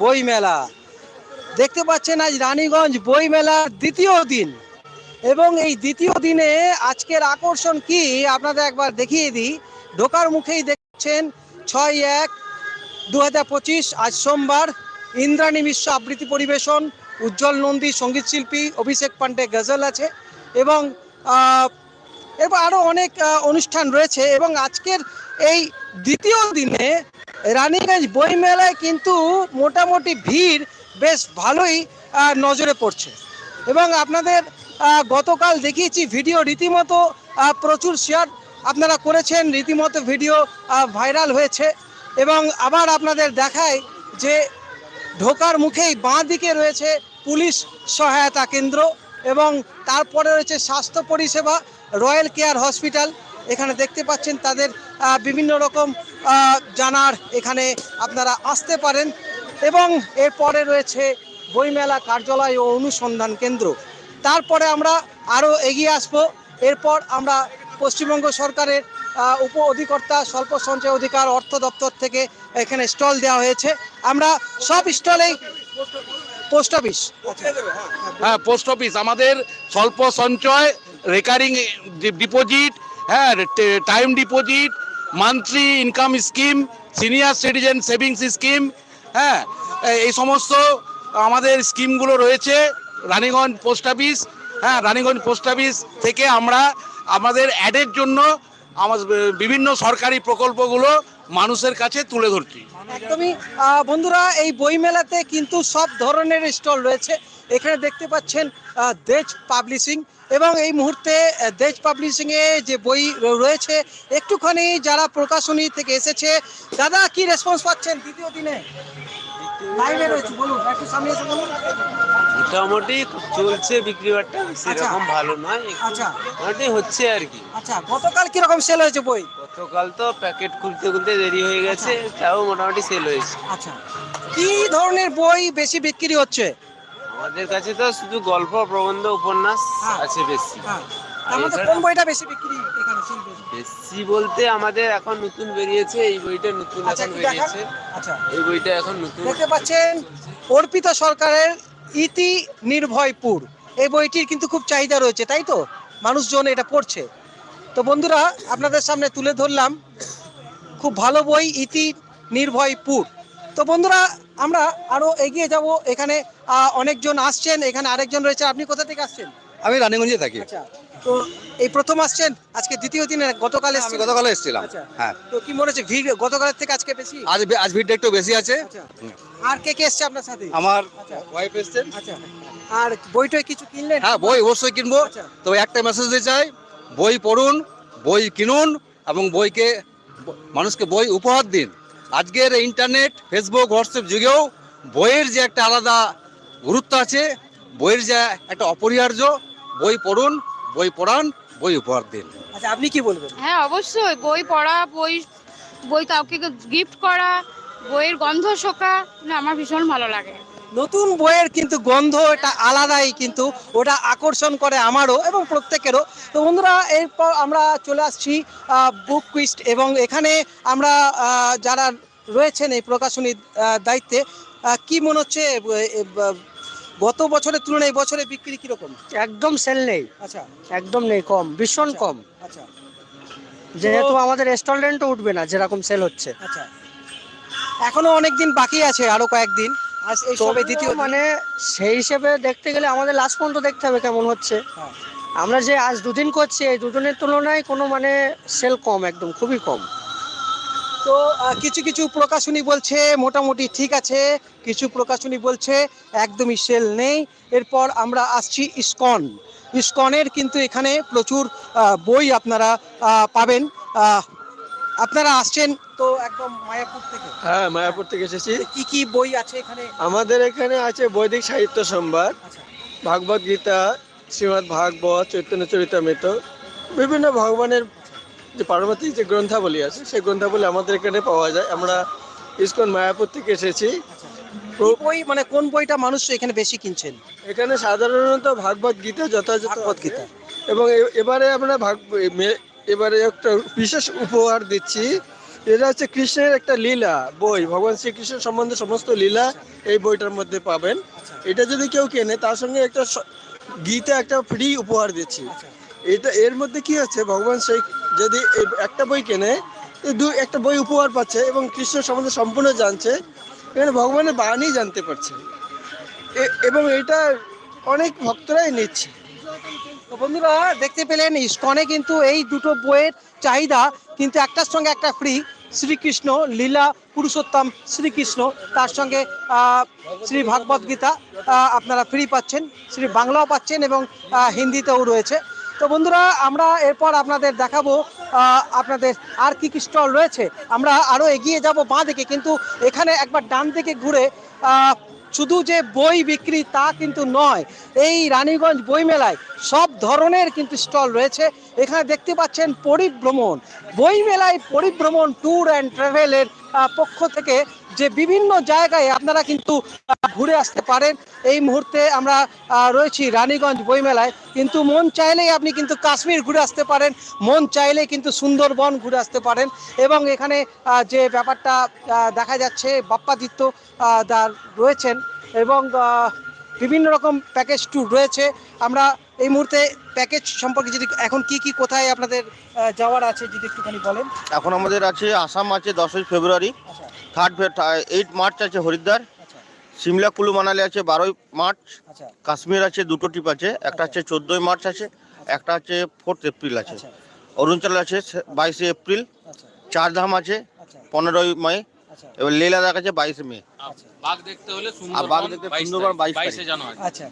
বই মেলা। দেখতে পাচ্ছেন আজ রানীগঞ্জ বই মেলার দ্বিতীয় দিন। এবং এই দ্বিতীয় দিনে আজকের আকর্ষণ কি, আপনাদের একবার দেখিয়ে দিই। ঢোকার মুখেই দেখছেন ছয় এক দু আজ সোমবার ইন্দ্রাণী মিশ্র আবৃত্তি পরিবেশন, উজ্জ্বল নন্দী সংগীত শিল্পী, অভিষেক পান্ডে গজল আছে এবং এরপর আরও অনেক অনুষ্ঠান রয়েছে এবং আজকের এই দ্বিতীয় দিনে রানীগঞ্জ বই মেলায় কিন্তু মোটামুটি ভিড় বেশ ভালোই নজরে পড়ছে। এবং আপনাদের গতকাল দেখিয়েছি ভিডিও, রীতিমতো প্রচুর শেয়ার আপনারা করেছেন, রীতিমতো ভিডিও ভাইরাল হয়েছে। এবং আবার আপনাদের দেখায় যে ঢোকার মুখেই বাঁ দিকে রয়েছে পুলিশ সহায়তা কেন্দ্র এবং তারপরে রয়েছে স্বাস্থ্য পরিষেবা, রয়্যাল কেয়ার হসপিটাল। এখানে দেখতে পাচ্ছেন তাদের বিভিন্ন রকম জানার এখানে আপনারা আসতে পারেন। এবং এরপরে রয়েছে বইমেলা কার্যালয় ও অনুসন্ধান কেন্দ্র। তারপরে আমরা আরও এগিয়ে আসব। এরপর আমরা পশ্চিমবঙ্গ সরকারের উপ অধিকর্তা স্বল্প সঞ্চয় অধিকার অর্থ দপ্তর থেকে এখানে স্টল দেওয়া হয়েছে। আমরা সব স্টলেই পোস্ট অফিস। হ্যাঁ পোস্ট অফিস। আমাদের স্বল্প সঞ্চয়, রেকারিং ডিপোজিট হ্যাঁ time deposit monthly income scheme, senior citizen savings scheme হ্যাঁ এই সমস্ত আমাদের স্কিমগুলো রয়েছে রানীগঞ্জ পোস্ট অফিস হ্যাঁ রানীগঞ্জ পোস্ট অফিস থেকে আমরা আমাদের অ্যাডের জন্য আমাদের বিভিন্ন সরকারি প্রকল্পগুলো মানুষের কাছে তুলে ধরছি। একদমই বন্ধুরা, এই বই মেলাতে কিন্তু সব ধরনের স্টল রয়েছে। এখানে দেখতে পাচ্ছেন দেজ পাবলিশিং এবং এই মুহূর্তে দেজ পাবলিশিংয়ে যে বই রয়েছে, একটুখানি যারা প্রকাশনী থেকে এসেছে, দাদা, কি রেসপন্স পাচ্ছেন দ্বিতীয় দিনে? লাইভে রয়েছে বলুন একটু সামনে এসে বলুন। মোটামুটি চলছে বিক্রি বাট্টা সেরকম ভালো নয়। আচ্ছা। মোটামুটি হচ্ছে আর কি। আচ্ছা গতকাল কীরকম সেল হয়েছে বই? গতকাল তো প্যাকেট খুলতে খুলতে দেরি হয়ে গেছে তাও মোটামুটি সেল হয়েছে। আচ্ছা। কি ধরনের বই বেশি বিক্রি হচ্ছে? আমাদের কাছে তো শুধু গল্প প্রবন্ধ উপন্যাস হ্যাঁ। আছে বেশি। মধ্যে কোন বইটা বেশি বিক্রি এখানে বেশি বলতে আমাদের এখন নতুন বেরিয়েছে এই বইটা নতুন আচ্ছা এখন বেরিয়েছে। আচ্ছা। এই বইটা এখন নতুন দেখতে পাচ্ছেন অর্পিতা সরকারের ইতি নির্ভয়পুর এই বইটির কিন্তু খুব চাহিদা রয়েছে তাই তো? মানুষজন এটা পড়ছে। তো বন্ধুরা আপনাদের সামনে তুলে ধরলাম খুব ভালো বই ইতি নির্ভয়পুর তো বন্ধুরা আমরা আরও এগিয়ে যাব। এখানে অনেকজন আসছেন এখানে আরেকজন রয়েছে। আপনি কোথা থেকে আসছেন? আমি রানীগঞ্জে থাকি। আচ্ছা তো এই প্রথম আসছেন আজকে দ্বিতীয় দিনে গতকাল আমি গতকালে এসেছিলাম আচ্ছা। হ্যাঁ। তো কি মনে হচ্ছে ভিড় গতকালের থেকে আজকে বেশি? আজ আজ ভিড়টা একটু বেশি আছে। আচ্ছা আর কে কে এসছে আপনার সাথে? আমার। ওয়াইফ এসছেন। আচ্ছা আর বইটই কিছু কিনলেন? হ্যাঁ বই অবশ্যই কিনবো। তো একটা মেসেজ দিতে চাই বই পড়ুন বই কিনুন এবং বইকে মানুষকে বই উপহার দিন। আজকের ইন্টারনেট ফেসবুক হোয়াটসঅ্যাপ যুগেও বইয়ের যে একটা আলাদা গুরুত্ব আছে বইয়ের যে একটা অপরিহার্য বই পড়ুন বই পড়ান বই উপহার দিন। আচ্ছা আপনি কি বলবেন? হ্যাঁ অবশ্যই। বই পড়া বই বই কাউকে গিফট করা বইয়ের গন্ধ শোকা না আমার ভীষণ ভালো লাগে। নতুন বইয়ের কিন্তু গন্ধ এটা আলাদাই কিন্তু ওটা আকর্ষণ করে আমারও এবং প্রত্যেকেরও। তো বন্ধুরা এরপর আমরা চলে আসছি বুক কুইস্ট এবং এখানে আমরা যারা রয়েছেন এই প্রকাশনীর দায়িত্বে কি মনে হচ্ছে গত বছরের তুলনায় এই বছরে বিক্রি কীরকম? একদম সেল নেই। আচ্ছা। একদম নেই কম ভীষণ আচ্ছা। কম। আচ্ছা। যেহেতু আমাদের রেস্টুরেন্টও উঠবে না যেরকম সেল হচ্ছে। আচ্ছা। এখনও অনেক দিন বাকি আছে আরও কয়েকদিন। আজ এই সবে দ্বিতীয় মানে সেই হিসেবে দেখতে গেলে আমাদের লাস্ট পর্যন্ত দেখতে হবে কেমন হচ্ছে। হ্যাঁ। আমরা যে আজ দুদিন করছি এই দুদিনের তুলনায় কোনো মানে সেল কম একদম খুবই কম। তো কিছু কিছু প্রকাশনী বলছে মোটামুটি ঠিক আছে কিছু প্রকাশনী বলছে একদমই সেল নেই। এরপর আমরা আসছি ইস্কন। ইস্কনের কিন্তু এখানে প্রচুর বই আপনারা পাবেন। আপনারা আসছেন তো একদম মায়াপুর থেকে? হ্যাঁ মায়াপুর থেকে এসেছি। কি কি বই আছে এখানে? আমাদের এখানে আছে বৈদিক সাহিত্য সম্ভার আচ্ছা। ভাগবত গীতা শ্রীমৎ ভাগবত চৈতন্য চরিতামৃত বিভিন্ন ভগবানের যে পার্বতীর যে গ্রন্থাবলী আছে সেই গ্রন্থাবলী আমাদের এখানে পাওয়া যায়। আমরা ইস্কন মায়াপুর থেকে এসেছি। বই মানে কোন বইটা মানুষ এখানে বেশি কিনছেন? এখানে সাধারণত ভাগবত গীতা যথাযথ ভাগবত গীতা। এবং এবারে আমরা ভাগ এবারে একটা বিশেষ উপহার দিচ্ছি। এটা হচ্ছে কৃষ্ণের একটা লীলা বই। ভগবান শ্রীকৃষ্ণ সম্বন্ধে সমস্ত লীলা এই বইটার মধ্যে পাবেন। এটা যদি কেউ কেনে তার সঙ্গে একটা গীতা একটা ফ্রি উপহার দিচ্ছি। এটা এর মধ্যে কি হচ্ছে ভগবান শ্রী যদি একটা বই কেনে দু একটা বই উপহার পাচ্ছে এবং কৃষ্ণ সম্বন্ধে সম্পূর্ণ জানছে, এখানে ভগবানের বাণী জানতে পারছে। এবং এটা অনেক ভক্তরাই নিচ্ছে। বন্ধুরা, দেখতে পেলেন, ইস্কনে কিন্তু এই দুটো বইয়ের চাহিদা, কিন্তু একটার সঙ্গে একটা ফ্রি শ্রীকৃষ্ণ লীলা পুরুষোত্তম শ্রীকৃষ্ণ, তার সঙ্গে শ্রী ভাগবত গীতা আপনারা ফ্রি পাচ্ছেন, শ্রী বাংলাও পাচ্ছেন এবং হিন্দিতেও রয়েছে। তো বন্ধুরা, আমরা এরপর আপনাদের দেখাবো আপনাদের আর কি কি স্টল রয়েছে। আমরা আরও এগিয়ে যাব বাঁ দিকে, কিন্তু এখানে একবার ডান দিকে ঘুরে শুধু যে বই বিক্রি তা কিন্তু নয়, এই রানীগঞ্জ বই মেলায় সব ধরনের কিন্তু স্টল রয়েছে। এখানে দেখতে পাচ্ছেন পরিভ্রমণ। বই মেলায় পরিভ্রমণ, ট্যুর অ্যান্ড ট্রাভেলের পক্ষ থেকে যে বিভিন্ন জায়গায় আপনারা কিন্তু ঘুরে আসতে পারেন। এই মুহূর্তে আমরা রয়েছি রানীগঞ্জ বইমেলায়। কিন্তু মন চাইলেই আপনি কিন্তু কাশ্মীর ঘুরে আসতে পারেন। মন চাইলেই কিন্তু সুন্দরবন ঘুরে আসতে পারেন। এবং এখানে যে ব্যাপারটা দেখা যাচ্ছে বাপ্পাদিত্য দা রয়েছেন এবং বিভিন্ন রকম প্যাকেজ ট্যুর রয়েছে। আমরা এই মুহূর্তে প্যাকেজ সম্পর্কে যদি এখন কি কি কোথায় আপনাদের যাওয়ার আছে যদি একটুখানি বলেন। এখন আমাদের আছে আসাম আছে দশই ফেব্রুয়ারি। থার্ড এইট মার্চ আছে হরিদ্বার। আচ্ছা। সিমলা কুলু মানালি আছে বারোই মার্চ আচ্ছা। কাশ্মীর আছে দুটো ট্রিপ আছে একটা আছে চোদ্দোই মার্চ আছে একটা আছে ফোর্থ এপ্রিল আছে। আচ্ছা। অরুণাচল আছে বাইশে এপ্রিল আচ্ছা। চারধাম আছে আচ্ছা। পনেরোই মে। আচ্ছা। এবার লে লাদাখ আছে বাইশে মে। আচ্ছা। বাঘ দেখতে হলে আর বাঘ দেখতে সুন্দরবন বাইশ। জানুয়ারি। আচ্ছা।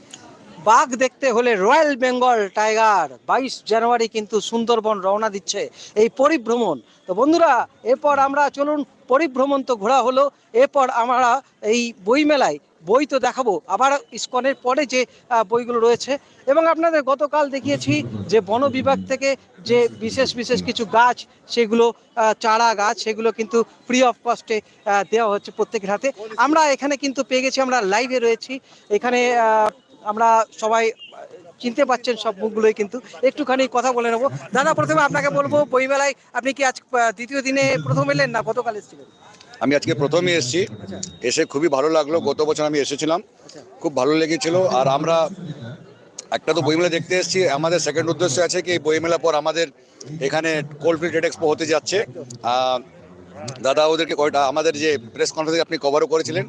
বাঘ দেখতে হলে রয়্যাল বেঙ্গল টাইগার। বাইশ জানুয়ারি কিন্তু সুন্দরবন রওনা দিচ্ছে এই পরিভ্রমণ। তো বন্ধুরা, এরপর আমরা চলুন, পরিভ্রমণ তো ঘোরা হলো। এরপর আমরা এই বই মেলায় বই তো দেখাবো। আবার ইস্কনের পরে যে বইগুলো রয়েছে। এবং আপনাদের গতকাল দেখিয়েছি যে বন বিভাগ থেকে যে বিশেষ বিশেষ কিছু গাছ, সেগুলো চারা গাছ, সেগুলো কিন্তু ফ্রি অফ কস্টে দেওয়া হচ্ছে প্রত্যেকের হাতে। আমরা এখানে কিন্তু পেয়ে গেছি, আমরা লাইভে রয়েছি। এখানে আমরা সবাই চিনতে পাচ্ছেন সব মুখগুলোই কিন্তু। একটুখানি কথা বলে নেব। দাদা, প্রথমে আপনাকে বলব, বইমেলায় আপনি কি আজ দ্বিতীয় দিনে প্রথম এলেন না গতকাল এসেছিলেন? আমি আজকে প্রথমে এসেছি। এসে খুবই ভালো লাগল। গত বছর আমি এসেছিলাম। খুব ভালো লেগেছিল। আর আমরা একটা তো বইমেলা দেখতে এসেছি। আমাদের সেকেন্ড উদ্দেশ্য আছে কি বইমেলা পর আমাদের এখানে কোল্ডফিল্ড ট্রেড এক্সপো হতে যাচ্ছে। দাদা ওদেরকে কয়টা, আমাদের যে প্রেস কনফারেন্স আপনি কভারও করেছিলেন।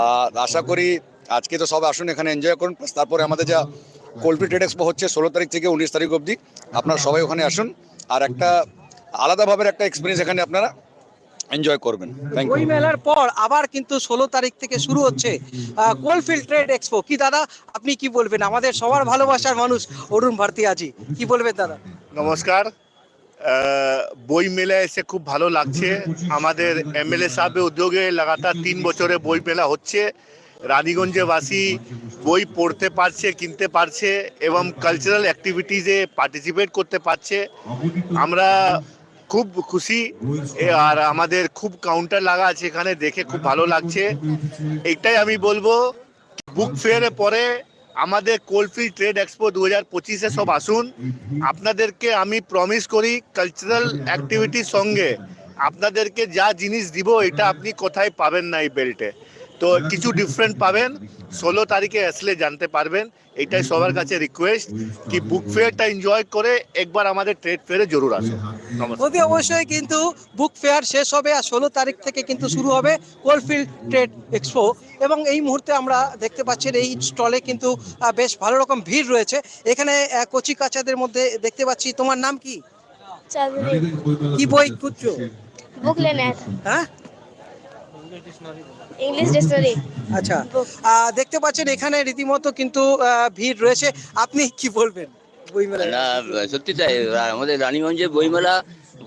আর আশা করি আজকে তো সব আসুন এখানে এনজয় করুন প্লাস তারপরে আমাদের যা কোল্ডফিল্ড ট্রেড এক্সপো হচ্ছে ষোলো তারিখ থেকে উনিশ তারিখ অবধি আপনারা সবাই ওখানে আসুন। আর একটা আলাদাভাবে একটা এক্সপিরিয়েন্স এখানে আপনারা এনজয় করবেন। থ্যাংক ইউ মেলার পর আবার কিন্তু ষোলো তারিখ থেকে শুরু হচ্ছে কোলফিল্ড ট্রেড এক্সপো কি দাদা আপনি কি বলবেন? আমাদের সবার ভালোবাসার মানুষ অরুণ ভারতী আজি কি বলবেন দাদা? নমস্কার। আহ, বই মেলা এসে খুব ভালো লাগছে। আমাদের এমএলএ সাহেবের উদ্যোগে লাগাতার তিন বছরে বই মেলা হচ্ছে। রানীগঞ্জে বাসী বই পড়তে পারছে, কিনতে পারছে এবং কালচারাল অ্যাক্টিভিটিজে পার্টিসিপেট করতে পারছে। আমরা খুব খুশি আর আমাদের খুব কাউন্টার লাগা আছে এখানে, দেখে খুব ভালো লাগছে। এইটাই আমি বলব বুক ফেয়ারে পরে আমাদের কোলফিল্ড ট্রেড এক্সপো দু হাজার পঁচিশে সব আসুন। আপনাদেরকে আমি প্রমিস করি কালচারাল অ্যাক্টিভিটির সঙ্গে আপনাদেরকে যা জিনিস দিব, এটা আপনি কোথায় পাবেন না এই বেল্টে তো কিছু ডিফারেন্ট পাবেন। ষোলো তারিখে আসলে জানতে পারবেন। এটাই সবার কাছে রিকোয়েস্ট কি বুক ফেয়ারটা এনজয় করে একবার আমাদের ট্রেড ফেয়ারে জরুর আসে অতি অবশ্যই কিন্তু বুক ফেয়ার শেষ হবে আর ষোলো তারিখ থেকে কিন্তু শুরু হবে কোলফিল্ড ট্রেড এক্সপো এবং এই মুহূর্তে আমরা দেখতে পাচ্ছেন এই স্টলে কিন্তু বেশ ভালো রকম ভিড় রয়েছে। এখানে কচি কাচাদের মধ্যে দেখতে পাচ্ছি। তোমার নাম কি? কি বই খুঁজছো? বুক লেনে হ্যাঁ? ইংলিশ ডিকশনারি আচ্ছা দেখতে পাচ্ছেন এখানে রীতিমতো কিন্তু ভিড় রয়েছে। আপনি কি বলবেন? বইমেলা সত্যি তাই আমাদের রানীগঞ্জে বইমেলা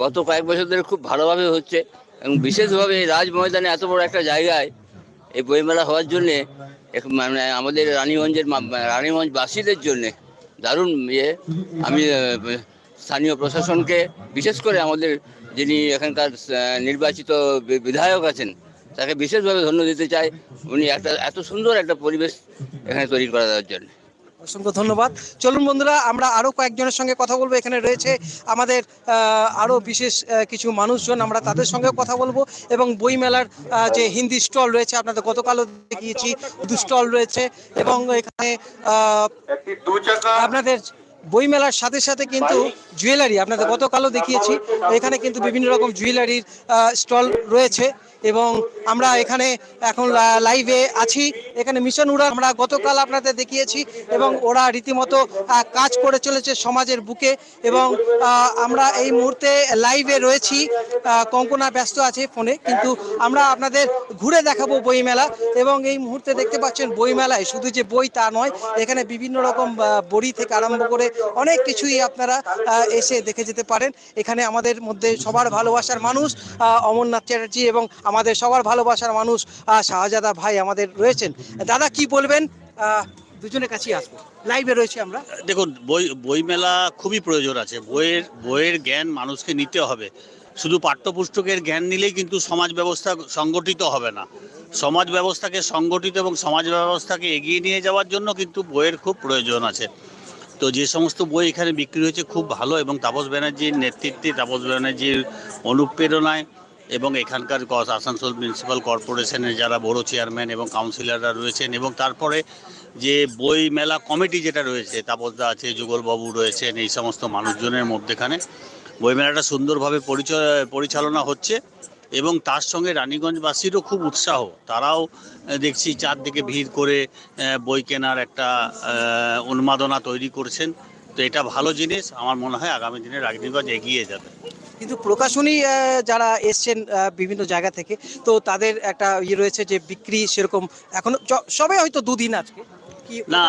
গত কয়েক বছর ধরে খুব ভালোভাবে হচ্ছে এবং বিশেষভাবে রাজ ময়দানে এত বড় একটা জায়গায় এই বইমেলা হওয়ার জন্যে মানে আমাদের রানীগঞ্জের মানে রানীগঞ্জবাসীদের জন্যে দারুণ ইয়ে। আমি স্থানীয় প্রশাসনকে বিশেষ করে আমাদের যিনি এখানকার নির্বাচিত বিধায়ক আছেন তাকে বিশেষভাবে ধন্য দিতে চাই। উনি একটা, এত সুন্দর একটা পরিবেশ এখানে তৈরি করা দেওয়ার জন্য। অসংখ্য ধন্যবাদ। চলুন বন্ধুরা, আমরা আরও কয়েকজনের সঙ্গে কথা বলব। এখানে রয়েছে আমাদের আরও বিশেষ কিছু মানুষজন। আমরা তাদের সঙ্গে কথা বলব। এবং বইমেলার যে হিন্দি স্টল রয়েছে, আপনাদের গতকালও দেখিয়েছি দু স্টল রয়েছে। এবং এখানে আপনাদের বইমেলার সাথে সাথে কিন্তু জুয়েলারি আপনাদের গতকালও দেখিয়েছি। এখানে কিন্তু বিভিন্ন রকম জুয়েলারির স্টল রয়েছে। এবং আমরা এখানে এখন লাইভে আছি। এখানে মিশন উড়ান আমরা গতকাল আপনাদের দেখিয়েছি এবং ওরা রীতিমতো কাজ করে চলেছে সমাজের বুকে এবং আমরা এই মুহূর্তে লাইভে রয়েছি। কঙ্কনা ব্যস্ত আছে ফোনে, কিন্তু আমরা আপনাদের ঘুরে দেখাবো বইমেলা এবং এই মুহূর্তে দেখতে পাচ্ছেন বইমেলায় শুধু যে বই তা নয়, এখানে বিভিন্ন রকম বড়ি থেকে আরম্ভ করে অনেক কিছুই আপনারা এসে দেখে যেতে পারেন। এখানে আমাদের মধ্যে সবার ভালোবাসার মানুষ অমরনাথ চ্যাটার্জি এবং আমাদের সবার ভালোবাসার মানুষ শাহজাদা ভাই আমাদের রয়েছেন। দাদা, কি বলবেন? দুজনের কাছেই আসব। লাইভে রয়েছে আমরা। দেখুন, বই, বইমেলা খুবই প্রয়োজন আছে। বইয়ের বইয়ের জ্ঞান মানুষকে নিতে হবে। শুধু পাঠ্যপুস্তকের জ্ঞান নিলেই কিন্তু সমাজ ব্যবস্থা সংগঠিত হবে না। সমাজ ব্যবস্থাকে সংগঠিত এবং সমাজ ব্যবস্থাকে এগিয়ে নিয়ে যাওয়ার জন্য কিন্তু বইয়ের খুব প্রয়োজন আছে। তো যে সমস্ত বই এখানে বিক্রি হয়েছে খুব ভালো এবং তাপস ব্যানার্জির নেতৃত্বে, তাপস ব্যানার্জির অনুপ্রেরণায় এবং এখানকার আসানসোল মিউনিসিপ্যাল কর্পোরেশনের যারা বড় চেয়ারম্যান এবং কাউন্সিলররা রয়েছেন এবং তারপরে যে বই মেলা কমিটি যেটা রয়েছে তাপসদা আছে, যুগলবাবু রয়েছেন, এই সমস্ত মানুষজনের মধ্যেখানে। বইমেলাটা সুন্দরভাবে পরিচয় পরিচালনা হচ্ছে এবং তার সঙ্গে রানীগঞ্জবাসীরও খুব উৎসাহ। তারাও দেখছি চারদিকে ভিড় করে বই কেনার একটা উন্মাদনা তৈরি করছেন। তো এটা ভালো জিনিস। আমার মনে হয় আগামী দিনে রাজনীগঞ্জ এগিয়ে যাবে। কিন্তু প্রকাশনী যারা এসছেন বিভিন্ন জায়গা থেকে তো তাদের একটা ইয়ে রয়েছে যে বিক্রি সেরকম এখনও সবে হয়তো দুদিন আজকে। না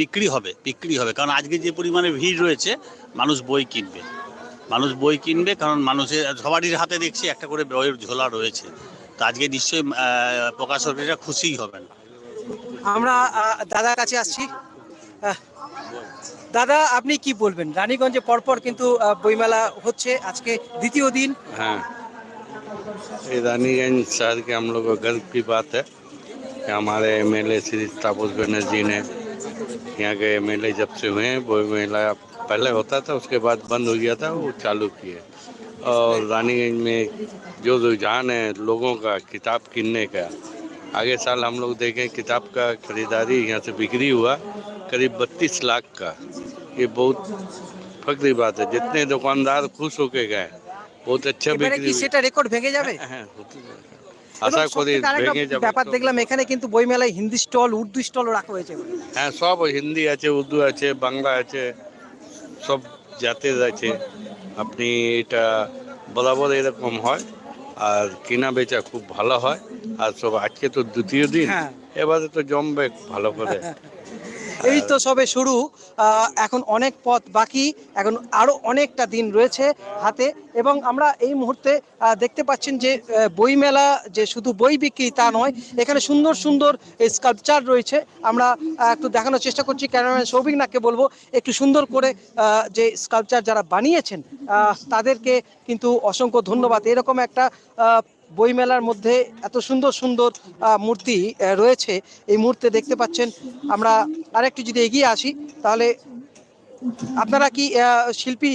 বিক্রি হবে বিক্রি হবে। কারণ আজকে যে পরিমাণে ভিড় রয়েছে মানুষ বই কিনবে। মানুষ বই কিনবে কারণ মানুষের সবারই হাতে দেখছি একটা করে বইয়ের ঝোলা রয়েছে। তো আজকে নিশ্চয়ই প্রকাশকরা খুশিই হবেন। আমরা দাদার কাছে আসছি। দাদা আপনি কি বলবেন রানীগঞ্জে পরপর কিন্তু আহ, বইমেলা হচ্ছে আজকে দ্বিতীয় দিন हाँ ये रानीगंज शहर के हम लोग को गर्व की बात है कि हमारे एमएलए श्री तापस बनर्जी ने यहाँ के एमएलए जब से हुए हैं वो मेला पहले होता था उसके बाद बंद हो गया था वो चालू किए और रानीगंज में जो रुझान है लोगों का किताब किनने का आगे साल हम लोग देखें किताब का खरीदारी यहाँ से बिक्री हुआ करीब बत्तीस लाख का ये बहुत फक्र की बात है जितने दुकानदार खुश होके गए बहुत अच्छा এবারে बिक्री কি हुई। সেটা রেকর্ড ভেঙে যাবে হ্যাঁ হতে পারে। এবং আশা করি সবথেকে আরেকটা ভেঙে যাবে ব্যাপার তো। দেখলাম এখানে কিন্তু বইমেলায় হিন্দি স্টল উর্দু স্টল রাখা হয়েছে হ্যাঁ সব হিন্দি আছে উর্দু আছে বাংলা আছে সব জাতের আছে আপনি এটা বরাবর এরকম হয় আর কেনা বেচা খুব ভালো হয় আর সব আজকে তো দ্বিতীয় দিন হ্যাঁ। এবারে তো জমবে ভালো করে এই তো সবে শুরু। এখন অনেক পথ বাকি, এখন আরও অনেকটা দিন রয়েছে হাতে এবং আমরা এই মুহূর্তে দেখতে পাচ্ছেন যে বইমেলা যে শুধু বই বিক্রি তা নয়, এখানে সুন্দর সুন্দর স্কাল্পচার রয়েছে। আমরা একটু দেখানোর চেষ্টা করছি ক্যামেরাম্যান সৌভিক নাককে বলব, একটু সুন্দর করে যে স্কাল্পচার যারা বানিয়েছেন তাদেরকে কিন্তু অসংখ্য ধন্যবাদ। এরকম একটা বইমেলার মধ্যে এত সুন্দর সুন্দর মূর্তি রয়েছে। এই মুহূর্তে দেখতে পাচ্ছেন আমরা আরেকটু যদি এগিয়ে আসি তাহলে আপনারা কি শিল্পী?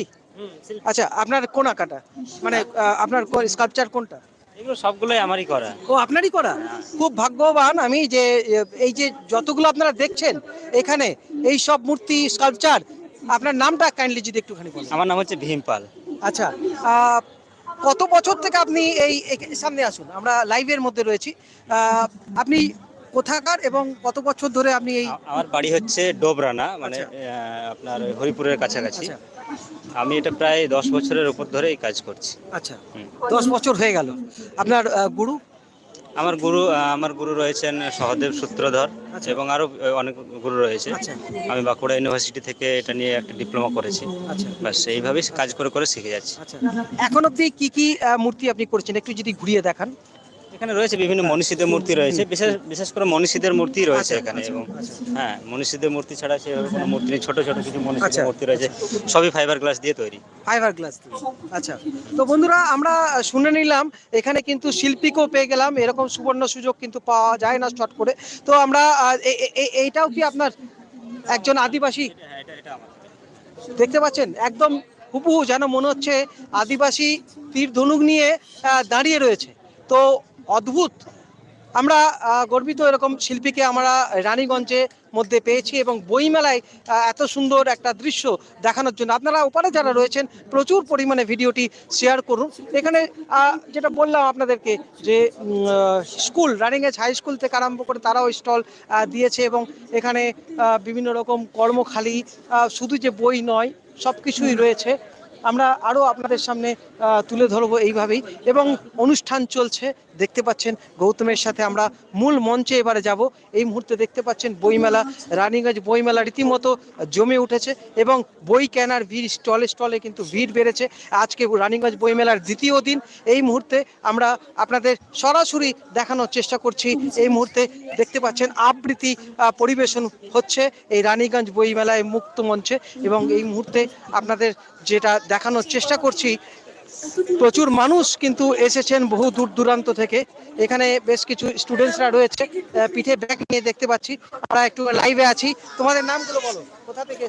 আচ্ছা আপনার কোন আঁকাটা? মানে আপনার স্কাল্পচার কোনটা? এগুলো সবগুলোই আমারই করা। ও আপনারই করা? খুব ভাগ্যবান আমি যে এই যে যতগুলো আপনারা দেখছেন এখানে এই সব মূর্তি স্কাল্পচার আপনার নামটা কাইন্ডলি যদি একটুখানি বলেন। আমার নাম হচ্ছে ভীম পাল আচ্ছা কত বছর থেকে আপনি এই সামনে আসুন? আমরা লাইভের মধ্যে রয়েছি। আপনি কোথাকার এবং কত বছর ধরে আপনি এই আমার বাড়ি হচ্ছে ডোবরানা মানে আপনার হরিপুরের কাছাকাছি। আচ্ছা। আমি এটা প্রায় দশ বছরের উপর ধরে এই কাজ করছি। আচ্ছা। দশ বছর হয়ে গেল। আপনার গুরু? আমার গুরু আমার গুরু রয়েছেন সহদেব সূত্রধর আচ্ছা। এবং আরও অনেক গুরু রয়েছে। আচ্ছা। আমি বাঁকুড়া ইউনিভার্সিটি থেকে এটা নিয়ে একটা ডিপ্লোমা করেছি। আচ্ছা। ব্যাস এইভাবেই কাজ করে করে শিখে যাচ্ছি। আচ্ছা। এখন অব্দি কি কি মূর্তি আপনি করেছেন? একটু যদি ঘুরিয়ে দেখান। এখানে রয়েছে বিভিন্ন মনীষীদের মূর্তি রয়েছে। বিশেষ বিশেষ করে মনীষীদের মূর্তি রয়েছে আচ্ছা, এখানে আচ্ছা, এবং আচ্ছা। হ্যাঁ মনীষীদের মূর্তি ছাড়া সেভাবে কোনো মূর্তি নেই। ছোটো ছোট কিছু আচ্ছা। মনীষীদের মূর্তি রয়েছে। সবই ফাইবার গ্লাস দিয়ে তৈরি। ফাইবার গ্লাস আচ্ছা। তো বন্ধুরা আমরা শুনে নিলাম এখানে কিন্তু শিল্পীকেও পেয়ে গেলাম। এরকম সুবর্ণ সুযোগ কিন্তু পাওয়া যায় না চট করে। তো আমরা এইটাও কি আপনার একজন আদিবাসী? দেখতে পাচ্ছেন? একদম হুবহু যেন মনে হচ্ছে আদিবাসী তীর ধনুক নিয়ে দাঁড়িয়ে রয়েছে। তো অদ্ভুত। আমরা গর্বিত এরকম শিল্পীকে আমরা রানীগঞ্জে মধ্যে পেয়েছি এবং বইমেলায় এত সুন্দর একটা দৃশ্য দেখানোর জন্য। আপনারা ওপারে যারা রয়েছেন, প্রচুর পরিমাণে ভিডিওটি শেয়ার করুন। এখানে যেটা বললাম আপনাদেরকে যে স্কুল রানিংয়েজ হাই স্কুল থেকে আরম্ভ করে তারাও স্টল দিয়েছে এবং এখানে বিভিন্ন রকম কর্মখালি শুধু যে বই নয় সব কিছুই রয়েছে। আমরা আরও আপনাদের সামনে তুলে ধরবো এইভাবেই। এবং অনুষ্ঠান চলছে, দেখতে পাচ্ছেন গৌতমের সাথে আমরা মূল মঞ্চে এবারে যাব। এই মুহূর্তে দেখতে পাচ্ছেন বইমেলা, রানীগঞ্জ বইমেলা রীতিমতো জমে উঠেছে এবং বই কেনার ভিড় স্টলে স্টলে কিন্তু ভিড় বেড়েছে। আজকে রানীগঞ্জ বইমেলার দ্বিতীয় দিন। এই মুহূর্তে আমরা আপনাদের সরাসরি দেখানোর চেষ্টা করছি। এই মুহূর্তে দেখতে পাচ্ছেন আবৃত্তি পরিবেশন হচ্ছে এই রানীগঞ্জ বইমেলায় মুক্ত মঞ্চে এবং এই মুহূর্তে আপনাদের যেটা দেখানোর চেষ্টা করছি প্রচুর মানুষ কিন্তু এসেছেন বহু দূর দূরান্ত থেকে। এখানে বেশ কিছু স্টুডেন্টসরা রয়েছে আহ, পিঠে ব্যাগ নিয়ে দেখতে পাচ্ছি। আমরা একটু লাইভে আছি। তোমাদের নামগুলো বলো কোথা থেকে?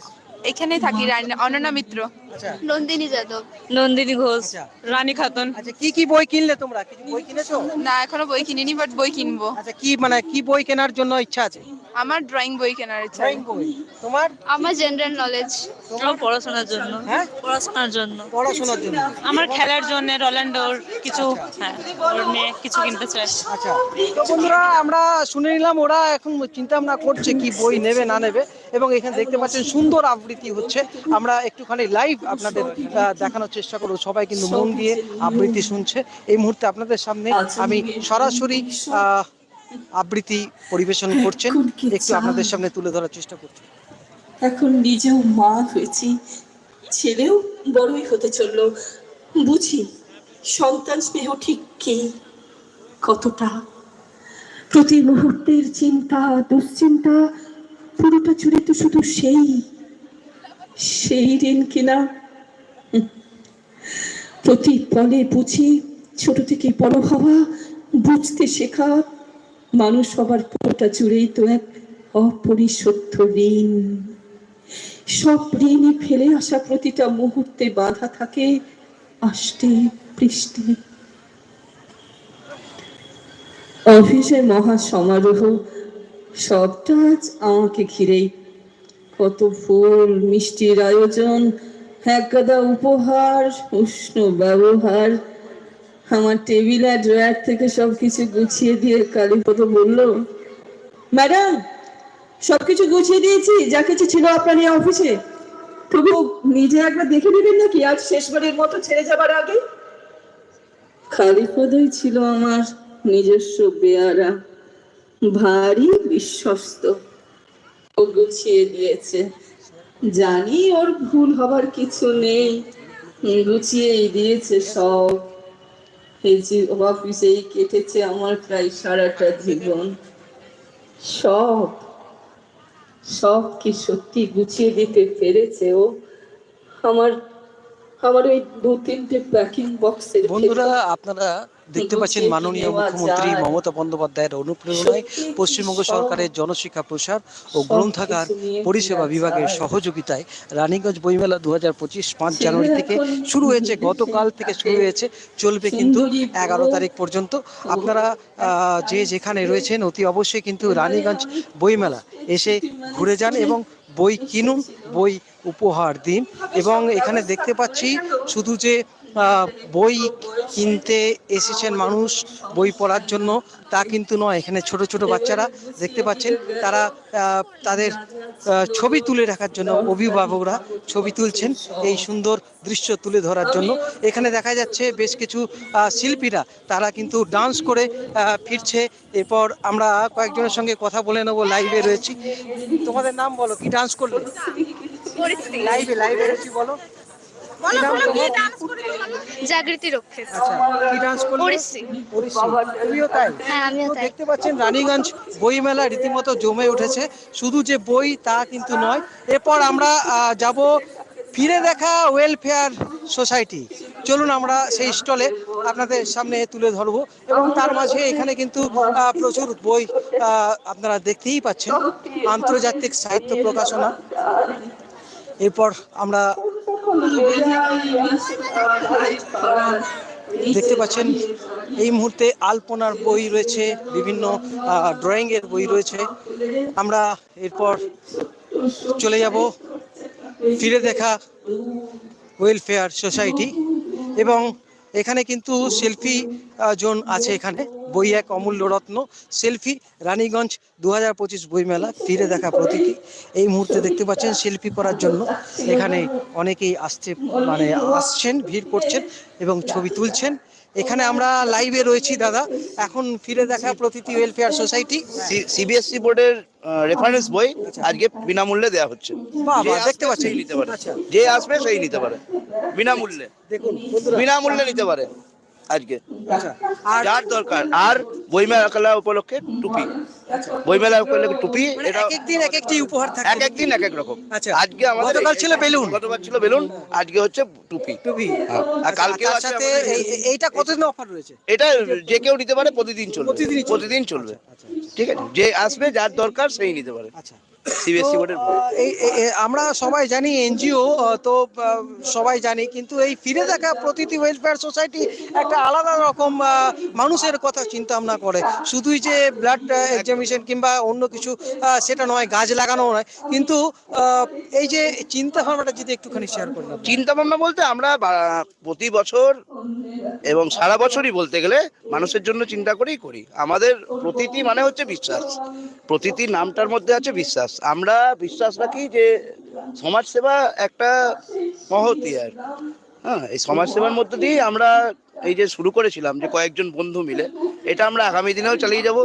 এখানেই থাকি অনন্যা মিত্র। আচ্ছা। নন্দিনী যাদব। নন্দিনী ঘোষ আচ্ছা। রানী খাতুন। আচ্ছা কি কি বই কিনলে তোমরা? কিছু বই কিনেছো? না এখনও বই কিনিনি বাট বই কিনবো। আচ্ছা কি মানে কি বই কেনার জন্য ইচ্ছা আছে? আমার ড্রয়িং বই কেনার ইচ্ছা। ড্রয়িং বই? তোমার? আমার জেনারেল নলেজ আমার পড়াশোনার জন্য। হ্যাঁ? পড়াশোনার জন্য। পড়াশোনার জন্য। আমার খেলার জন্য রোনাল্ডোর কিছু হ্যাঁ ওর নিয়ে কিছু কিনতে চাই আচ্ছা। তো বন্ধুরা আমরা শুনে নিলাম ওরা এখন চিন্তা ভাবনা করছে কি বই নেবে না নেবে এবং এখানে দেখতে পাচ্ছেন সুন্দর আবৃত্তি হচ্ছে। আমরা একটুখানি লাইভ আপনাদের দেখানোর চেষ্টা করব। সবাই কিন্তু মন দিয়ে আবৃত্তি শুনছে। এই মুহূর্তে আপনাদের সামনে আমি সরাসরি আহ, আবৃত্তি পরিবেশন করছেন। একটু আপনাদের সামনে তুলে ধরার চেষ্টা করছি। এখন নিজেও মা হয়েছি ছেলেও বড়ই হতে চলল। বুঝি সন্তান স্নেহ ঠিক কি? কতটা? প্রতি মুহূর্তের চিন্তা দুশ্চিন্তা পুরোটা জুড়ে তো শুধু সেই সেই ঋণ কিনা। প্রতি পলে বুঝি ছোট থেকে বড় হওয়া বুঝতে শেখা মানুষ হবার পুরোটা জুড়েই তো এক অপরিশোধ্য ঋণ। সব ঋণই ফেলে আসা প্রতিটা মুহূর্তে বাধা থাকে আষ্টে পৃষ্ঠে। অফিসে মহা সমারোহ, সবটা আজ আমাকে ঘিরেই কত ফুল, মিষ্টির আয়োজন, একগাদা উপহার, উষ্ণ ব্যবহার আমার টেবিল আর ড্রয়ার থেকে সবকিছু গুছিয়ে দিয়ে কালীপদ বলল, ম্যাডাম, সবকিছু গুছিয়ে দিয়েছি, যা কিছু ছিল আপনার অফিসে। তবু নিজে একবার দেখে নেবেন নাকি আজ শেষবারের মতো ছেড়ে যাবার আগে? কালীপদই ছিল আমার নিজস্ব বেয়ারা, ভারী বিশ্বস্ত। ও গুছিয়ে দিয়েছে। জানি ওর ভুল হবার কিছু নেই, গুছিয়েই দিয়েছে সব। যে অফিসেই কেটেছে আমার প্রায় সারাটা জীবন। সব সব কি সত্যি গুছিয়ে দিতে পেরেছে ও? আমার আমার ওই দু তিনটে প্যাকিং বক্সের বন্ধুরা আপনারা দেখতে পাচ্ছেন মাননীয় মুখ্যমন্ত্রী মমতা বন্দ্যোপাধ্যায়ের অনুপ্রেরণায় পশ্চিমবঙ্গ সরকারের জনশিক্ষা প্রসার ও গ্রন্থাগার পরিষেবা বিভাগের সহযোগিতায় রানীগঞ্জ বইমেলা দু হাজার পঁচিশ পাঁচ জানুয়ারি থেকে শুরু হয়েছে গতকাল থেকে। শুরু হয়েছে চলবে কিন্তু এগারো তারিখ পর্যন্ত। আপনারা যে যেখানে রয়েছেন অতি অবশ্যই কিন্তু রানীগঞ্জ বইমেলা এসে ঘুরে যান এবং বই কিনুন বই উপহার দিন। এবং এখানে দেখতে পাচ্ছি শুধু যে বই কিনতে এসেছেন মানুষ বই পড়ার জন্য তা কিন্তু নয়। এখানে ছোট ছোট বাচ্চারা দেখতে পাচ্ছেন তারা তাদের ছবি তুলে রাখার জন্য অভিভাবকরা ছবি তুলছেন এই সুন্দর দৃশ্য তুলে ধরার জন্য। এখানে দেখা যাচ্ছে বেশ কিছু শিল্পীরা তারা কিন্তু ডান্স করে ফিরছে। এরপর আমরা কয়েকজনের সঙ্গে কথা বলে নেব লাইভে রয়েছি। তোমাদের নাম বলো কি ডান্স করবে লাইভে লাইভে রয়েছি বলো? জাগৃতি রক্ষিত আচ্ছা কি ডান্স করলে? ওড়িশি। ওড়িশি। তুমিও তাই? হ্যাঁ আমিও তাই। দেখতে পাচ্ছেন রানীগঞ্জ বইমেলা রীতিমতো জমে উঠেছে। শুধু যে বই তা কিন্তু নয়। এরপর আমরা যাব ফিরে দেখা ওয়েলফেয়ার সোসাইটি চলুন আমরা সেই স্টলে আপনাদের সামনে তুলে ধরবো এবং তার মাঝে এখানে কিন্তু প্রচুর বই আপনারা দেখতেই পাচ্ছেন। আন্তর্জাতিক সাহিত্য প্রকাশনা। এরপর আমরা দেখতে পাচ্ছেন, এই মুহূর্তে আলপনার বই রয়েছে, বিভিন্ন ড্রয়িং এর বই রয়েছে। আমরা এরপর চলে যাব ফিরে দেখা ওয়েলফেয়ার সোসাইটি এবং এখানে কিন্তু সেলফি জোন আছে এখানে। বই এক অমূল্য রত্ন সেলফি রানীগঞ্জ দু হাজার পঁচিশ বইমেলা ফিরে দেখা প্রতীকী। এই মুহূর্তে দেখতে পাচ্ছেন সেলফি করার জন্য। এখানে অনেকেই আসছে মানে আসছেন ভিড় করছেন এবং ছবি তুলছেন। এখানে আমরা লাইভে রয়েছি দাদা। এখন ফিরে দেখা প্রতীতি ওয়েলফেয়ার সোসাইটি সিবিএসসি বোর্ডের রেফারেন্স বই আজকে বিনামূল্যে দেওয়া হচ্ছে। দেখতে আসবে পাচ্ছি। নিতে পারে। আচ্ছা। যে আসবে সেই নিতে পারে। বিনামূল্যে। দেখুন বিনামূল্যে নিতে পারে। আজকে। আচ্ছা। যার দরকার আর বইমেলা উপলক্ষে টুপি। বইমেলা উপলক্ষে টুপি মানে এটা এক এক এক একটি উপহার থাকে। এক এক দিন এক এক রকম। আচ্ছা। আজকে আমাদের গতকাল ছিল বেলুন। গতকাল ছিল বেলুন আজকে হচ্ছে টুপি। টুপি। হ্যাঁ। আর কালকে সাথে এই- এই- এইটা কতদিন অফার রয়েছে? এটা যে কেউ নিতে পারে প্রতিদিন চলবে। প্রতিদিনই চলবে। প্রতিদিন চলবে। ঠিক আছে? যে আসবে যার দরকার সেই নিতে পারে। আচ্ছা। সিবিএসসি বোর্ডের আমরা সবাই জানি এনজিও তো সবাই জানি কিন্তু এই ফিরে দেখা প্রতিটি ওয়েলফেয়ার সোসাইটি একটা আলাদা রকম মানুষের কথা চিন্তা ভাবনা করে। শুধুই যে ব্লাড এক্সামিনেশন কিংবা অন্য কিছু সেটা নয় গাছ লাগানো নয় কিন্তু এই যে চিন্তা ভাবনাটা যদি একটুখানি শেয়ার করলাম চিন্তা ভাবনা বলতে আমরা প্রতি বছর এবং সারা বছরই বলতে গেলে মানুষের জন্য চিন্তা করেই করি। আমাদের প্রতিটি মানে হচ্ছে বিশ্বাস। প্রতিটি নামটার মধ্যে আছে বিশ্বাস। আমরা বিশ্বাস রাখি যে সমাজসেবা একটা মহতি আর। হ্যাঁ এই সমাজসেবার মধ্যে দিয়েই আমরা এই যে শুরু করেছিলাম যে কয়েকজন বন্ধু মিলে, এটা আমরা আগামী দিনেও চালিয়ে যাব।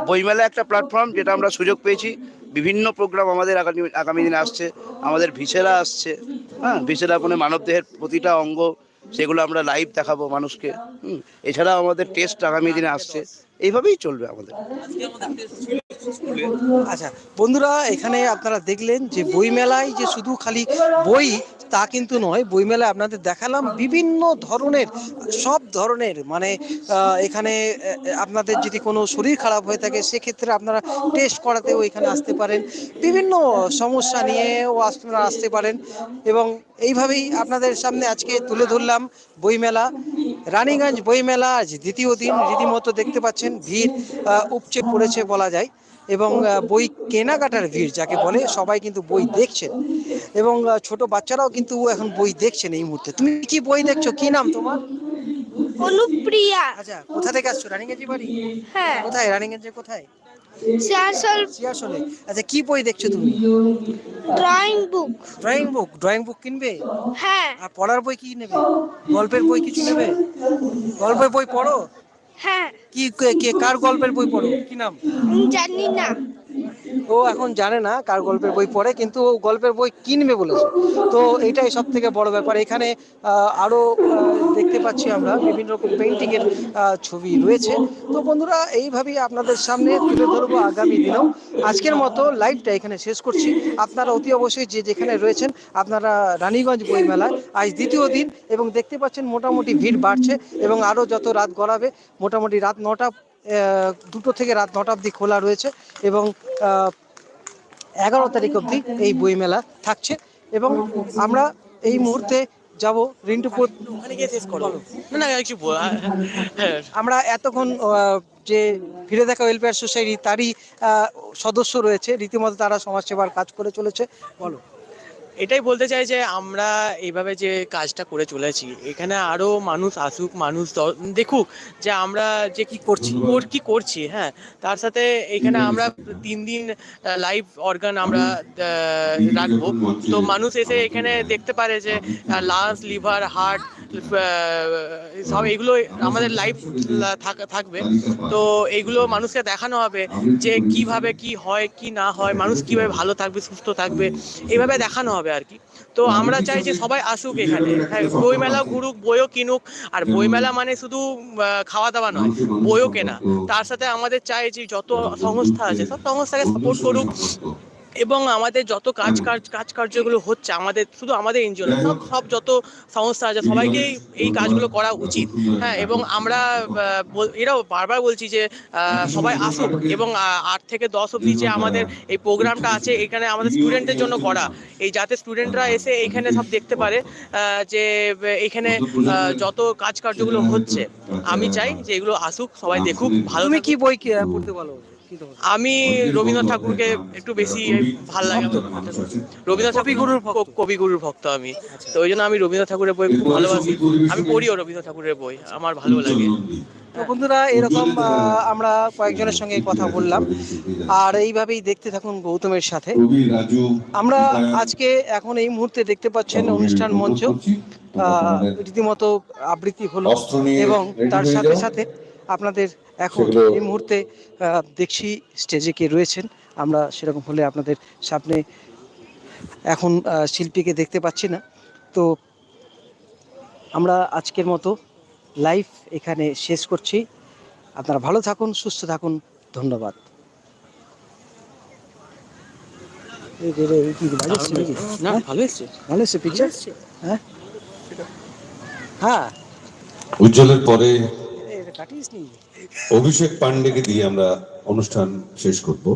বইমেলা একটা প্ল্যাটফর্ম যেটা আমরা সুযোগ পেয়েছি। বিভিন্ন প্রোগ্রাম আমাদের আগামী আগামী দিনে আসছে। আমাদের ভিসেরা আসছে। হ্যাঁ ভিসেরা কোনো মানবদেহের প্রতিটা অঙ্গ, সেগুলো আমরা লাইভ দেখাবো মানুষকে। হুম, এছাড়াও আমাদের টেস্ট আগামী দিনে আসছে। এইভাবেই চলবে আমাদের। আচ্ছা বন্ধুরা, এখানে আপনারা দেখলেন যে বইমেলায় যে শুধু খালি বই, তা কিন্তু নয়। বইমেলায় আপনাদের দেখালাম বিভিন্ন ধরনের, সব ধরনের মানে এখানে আপনাদের যদি কোনো শরীর খারাপ হয়ে থাকে, সেক্ষেত্রে আপনারা টেস্ট করাতেও এখানে আসতে পারেন। বিভিন্ন সমস্যা নিয়েও আপনারা আসতে পারেন। এবং এইভাবেই আপনাদের সামনে আজকে তুলে ধরলাম বইমেলা। রানীগঞ্জ বইমেলা, আজ দ্বিতীয় দিন, রীতিমতো দেখতে পাচ্ছেন, ভিড় উপচে পড়েছে বলা যায়। এবং বই কেনাকাটার ভিড় যাকে বলে সবাই কিন্তু বই দেখছেন। এবং ছোট বাচ্চারাও কিন্তু এখন বই দেখছেন এই মুহূর্তে। তুমি কি বই দেখছ? কি নাম তোমার? অনুপ্রিয়া। আচ্ছা কোথা থেকে আসছো? রানীগঞ্জে বাড়ি? হ্যাঁ। কোথায়? রানীগঞ্জে কোথায়? সিয়াসল। সিয়াসলে। আচ্ছা কি বই দেখছ তুমি? Drawing book. Drawing book? Drawing book কিনবে? হ্যাঁ। আর পড়ার বই কি নেবে? গল্পের বই কিছু নেবে? গল্পের বই পড়ো? হ্যাঁ। কি কে- কার গল্পের বই পড়ো? কি নাম? জানি না। ও এখন জানে না কার গল্পের বই পড়ে কিন্তু ও গল্পের বই কিনবে বলেছে। তো এটাই সব থেকে বড় ব্যাপার। এখানে আহ, আরও দেখতে পাচ্ছি আমরা বিভিন্ন রকম পেন্টিং এর ছবি রয়েছে। তো বন্ধুরা এইভাবেই আপনাদের সামনে তুলে ধরবো আগামী দিনেও। আজকের মতো লাইভটা এখানে শেষ করছি। আপনারা অতি অবশ্যই যে যেখানে রয়েছেন আপনারা রানীগঞ্জ বইমেলায় আজ দ্বিতীয় দিন এবং দেখতে পাচ্ছেন মোটামুটি ভিড় বাড়ছে এবং আরও যত রাত গড়াবে মোটামুটি রাত নটা দুটো থেকে রাত নটা অবধি খোলা রয়েছে এবং এগারো তারিখ অবধি এই বইমেলা থাকছে এবং আমরা এই মুহূর্তে যাব রিন্টুপুর। ওখানে গিয়ে শেষ করো না না কিছু আমরা এতক্ষণ যে ফিরে দেখা ওয়েলফেয়ার সোসাইটি তারই সদস্য রয়েছে রীতিমতো তারা সমাজসেবার কাজ করে চলেছে। বলো। এটাই বলতে চাই যে আমরা এইভাবে যে কাজটা করে চলেছি এখানে আরও মানুষ আসুক মানুষ দেখুক যে আমরা যে কি করছি কর- কি করছি হ্যাঁ তার সাথে এখানে আমরা তিন দিন লাইভ অর্গান আমরা রাখব। তো মানুষ এসে এখানে দেখতে পারে যে লাস লিভার হার্ট সব এগুলো আমাদের লাইভ থাকবে। তো এগুলো মানুষকে দেখানো হবে যে কীভাবে কি হয়, কি না হয়, মানুষ কীভাবে ভালো থাকবে, সুস্থ থাকবে এইভাবে দেখানো হবে আর কি। তো আমরা চাই যে সবাই আসুক এখানে। হ্যাঁ বইমেলা ঘুরুক, বইও কিনুক, আর বইমেলা মানে শুধু খাওয়া দাওয়া নয়, বইও কেনা। তার সাথে আমাদের চাই যে যত সংস্থা আছে, সব সংস্থাকে সাপোর্ট করুক। এবং আমাদের যত কাজ কাজ কাজ কার্যগুলো হচ্ছে আমাদের শুধু আমাদের এনজিও না সব সব যত সংস্থা আছে সবাইকেই এই কাজগুলো করা উচিত। হ্যাঁ এবং আমরা এরাও বারবার বলছি যে সবাই আসুক এবং আট থেকে দশ অবধি যে আমাদের এই প্রোগ্রামটা আছে এখানে আমাদের স্টুডেন্টের জন্য করা। এই যাতে স্টুডেন্টরা এসে এখানে সব দেখতে পারে যে আহ, এইখানে যত কাজ কার্যগুলো হচ্ছে। আমি চাই যে এগুলো আসুক সবাই দেখুক ভালো তুমি কি বই কি, পড়তে তোমার? আমি রবীন্দ্রনাথ ঠাকুরকে একটু বেশি ভালো লাগে রবীন্দ্রনাথ কবিগুরুর কবিগুরুর ভক্ত আমি। তো ওই জন্য আমি রবীন্দ্রনাথ ঠাকুরের বই খুব ভালোবাসি। আমি পড়িও রবীন্দ্রনাথ ঠাকুরের বই আমার ভালো লাগে। বন্ধুরা এরকম আমরা কয়েকজনের সঙ্গে কথা বললাম। আর এইভাবেই দেখতে থাকুন গৌতমের সাথে। আমরা আজকে এখন এই মুহূর্তে দেখতে পাচ্ছেন অনুষ্ঠান মঞ্চ। আহ, রীতিমতো আবৃত্তি হলো এবং তার সাথে সাথে আপনাদের এখন এই মুহূর্তে দেখছি স্টেজে কে রয়েছেন। আমরা সেরকম হলে আপনাদের সামনে এখন শিল্পীকে দেখতে পাচ্ছি না। তো আমরা আজকের মতো লাইভ এখানে শেষ করছি। আপনারা ভালো থাকুন সুস্থ থাকুন। ধন্যবাদ। হ্যাঁ? হ্যাঁ। হ্যাঁ। উজ্জ্বলের পরে অভিষেক পান্ডেকে দিয়ে আমরা অনুষ্ঠান শেষ করব।